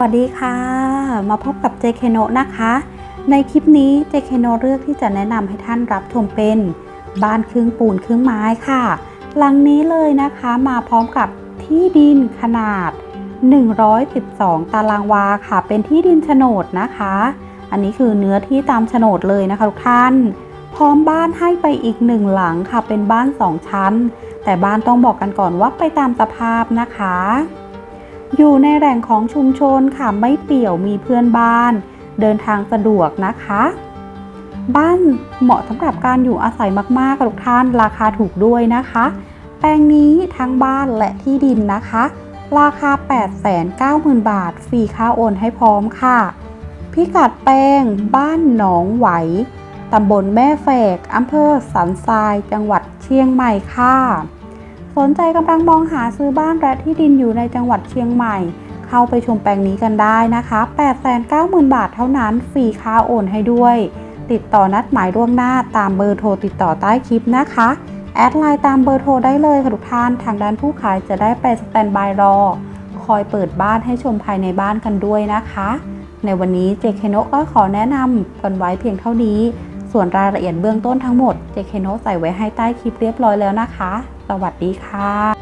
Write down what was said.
สวัสดีค่ะ มาพบกับเจเคโนนะคะ ในคลิปนี้เจเคโนเลือกที่จะแนะนำให้ท่านรับชมเป็นบ้านครึ่งปูนครึ่งไม้ค่ะ หลังนี้เลยนะคะมาพร้อมกับที่ดินขนาด 112 ตารางวาค่ะ เป็นที่ดินโฉนดนะคะ อันนี้คือเนื้อที่ตามโฉนดเลยนะคะทุกท่าน พร้อมบ้านให้ไปอีกหนึ่งหลังค่ะ เป็นบ้าน 2 ชั้น แต่บ้านต้องบอกกันก่อนว่าไปตามสภาพนะคะ อยู่ในแหล่งของชุมชนค่ะไม่เปี่ยวมีเพื่อนบ้าน เดินทางสะดวกนะคะ บ้านเหมาะสำหรับการอยู่อาศัยมากๆทุกท่านราคาถูกด้วยนะคะ แปลงนี้ทั้งบ้านและที่ดินนะคะ ราคา 890,000 บาท ฟรีค่าโอนให้พร้อมค่ะ พิกัดแปลงบ้านหนองไหวตำบลแม่แฝกอำเภอสันทราย จังหวัดเชียงใหม่ค่ะ สนใจกำลังมองหาซื้อบ้านและที่ดินอยู่ในจังหวัดเชียงใหม่ เข้าไปชมแปลงนี้กันได้นะคะ 890,000 บาทเท่านั้นฟรีค่าโอนให้ด้วย ติดต่อนัดหมายล่วงหน้าตามเบอร์โทรติดต่อใต้คลิปนะคะ แอดไลน์ตามเบอร์โทรได้เลยค่ะทุกท่านทางด้านผู้ขายจะได้ไปสแตนบายรอ คอยเปิดบ้านให้ชมภายในบ้านกันด้วยนะคะ ในวันนี้เจคเคโนก็ขอแนะนำกันไว้เพียงเท่านี้ส่วนรายละเอียดเบื้องต้นทั้งหมด เจเคโนใส่ไว้ให้ใต้คลิปเรียบร้อยแล้วนะคะ สวัสดีค่ะ